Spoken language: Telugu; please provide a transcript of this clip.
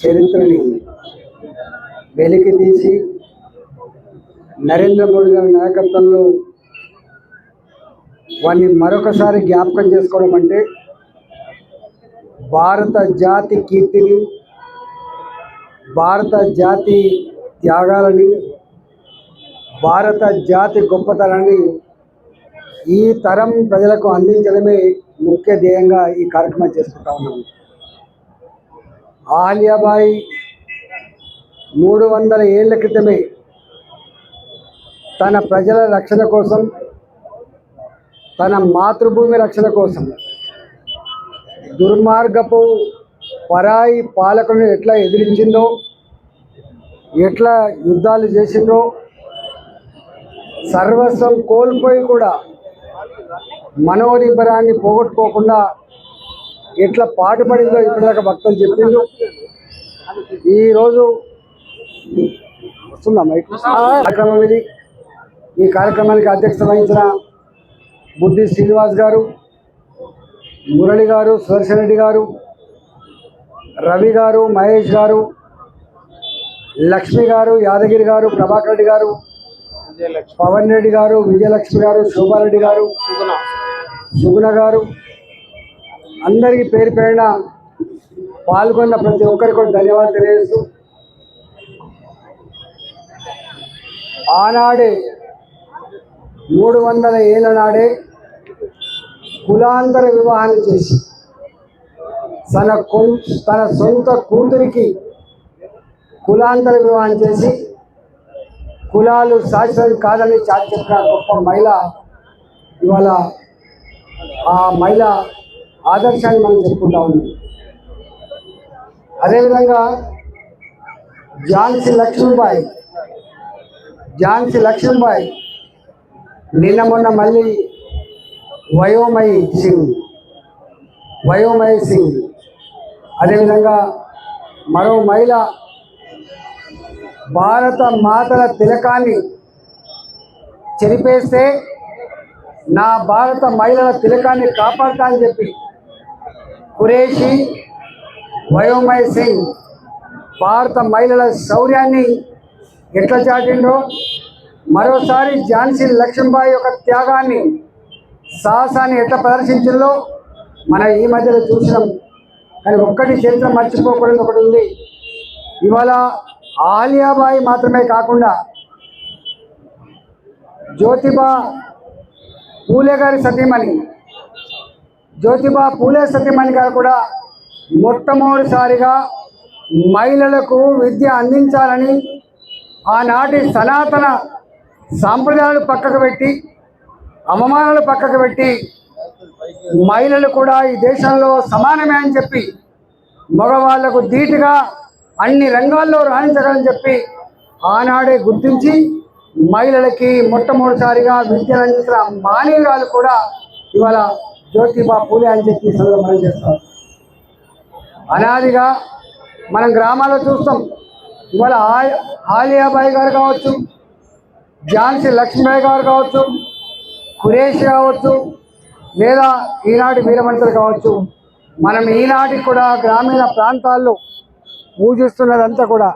చరిత్రని వెలికి తీసి నరేంద్ర మోడీ గారి నాయకత్వంలో వారిని మరొకసారి జ్ఞాపకం చేసుకోవడం అంటే భారత జాతి కీర్తిని భారత జాతి త్యాగాలని భారత జాతి గొప్పతనాన్ని ఈ తరం ప్రజలకు అందించడమే ముఖ్య ధ్యేయంగా ఈ కార్యక్రమం చేసుకుంటా ఉన్నాము. ఆలియాబాయి మూడు వందల ఏళ్ళ క్రితమే తన ప్రజల రక్షణ కోసం తన మాతృభూమి రక్షణ కోసం దుర్మార్గపు పరాయి పాలకులను ఎట్లా ఎదిరించిందో ఎట్లా యుద్ధాలు చేసిందో సర్వస్వం కోల్పోయి కూడా మనోనిబరాన్ని పోగొట్టుకోకుండా ఎట్లా పాటుపడిందో ఇప్పటిదాకా భక్తులు చెప్పిండ్రు. ఈరోజు వస్తుందా కార్యక్రమం ఇది. ఈ కార్యక్రమానికి అధ్యక్షత వహించిన బుద్ధి శ్రీనివాస్ గారు మురళి గారు సుదర్శన్ రెడ్డి గారు రవి గారు మహేష్ గారు లక్ష్మి గారు యాదగిరి గారు ప్రభాకర్ రెడ్డి గారు పవన్ రెడ్డి గారు విజయలక్ష్మి గారు శోభారెడ్డి గారు సుగుణ గారు అందరికీ పేరు పేరున పాల్గొన్న ప్రతి ఒక్కరికి కూడా ధన్యవాదాలు తెలియజేస్తూ ఆనాడే మూడు వందల ఏళ్ళ నాడే కులాంతర వివాహాన్ని చేసి తన తన సొంత కూతురికి కులాంతర వివాహం చేసి కులాలు శాశ్వతం కాదని చాటి చెప్పిన గొప్ప మహిళ ఇవాళ ఆ మహిళ ఆదర్శాన్ని మనం చెప్పుకుంటా ఉన్నాం. అదేవిధంగా ఝాన్సీ లక్ష్మీబాయి ఝాన్సీ లక్ష్మీబాయి నిన్న మొన్న మళ్ళీ వయోమయి సింగ్ వయోమయ సింగ్. అదేవిధంగా మరో మహిళ భారత మాతల తిలకాన్ని చెరిపేస్తే నా భారత మహిళల తిలకాన్ని కాపాడతా అని చెప్పి కురేషి వయోమయ సింగ్ భారత మహిళల శౌర్యాన్ని ఎట్లా చాటిండో మరోసారి ఝాన్సీ లక్ష్మీబాయి యొక్క త్యాగాన్ని సాహసాన్ని ఎట్లా ప్రదర్శించిందో మన ఈ మధ్యలో చూసినాం. కానీ ఒక్కటి చరిత్ర మర్చిపోకూడదు ఒకటి ఉంది. ఇవాళ ఆలియాబాయి మాత్రమే కాకుండా జ్యోతిబా పూలే గారి సతీమణి జ్యోతిబా పూలే సత్యమణి గారు కూడా మొట్టమొదటిసారిగా మహిళలకు విద్య అందించాలని ఆనాటి సనాతన సాంప్రదాయాలు పక్కకు పెట్టి అవమానాలు పక్కకు పెట్టి మహిళలు కూడా ఈ దేశంలో సమానమే అని చెప్పి మగవాళ్ళకు ధీటుగా అన్ని రంగాల్లో రాణించగలని చెప్పి ఆనాడే గుర్తించి మహిళలకి మొట్టమొదటిసారిగా విద్యను అందించిన మానవురాలు కూడా ఇవాళ జ్యోతిబా పూలే అని చెప్పి సందర్భం మనం చేస్తాం అనాదిగా మనం గ్రామాల్లో చూస్తాం. ఇవాళ ఆలియాబాయి గారు కావచ్చు ఝాన్సీ లక్ష్మీబాయి గారు కావచ్చు కురేష్ కావచ్చు లేదా ఈనాటి వీరమంతులు కావచ్చు మనం ఈనాటికి కూడా గ్రామీణ ప్రాంతాల్లో పూజిస్తున్నదంతా కూడా.